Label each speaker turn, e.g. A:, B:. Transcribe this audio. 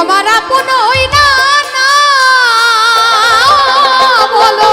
A: আমার আপন হই না বলো।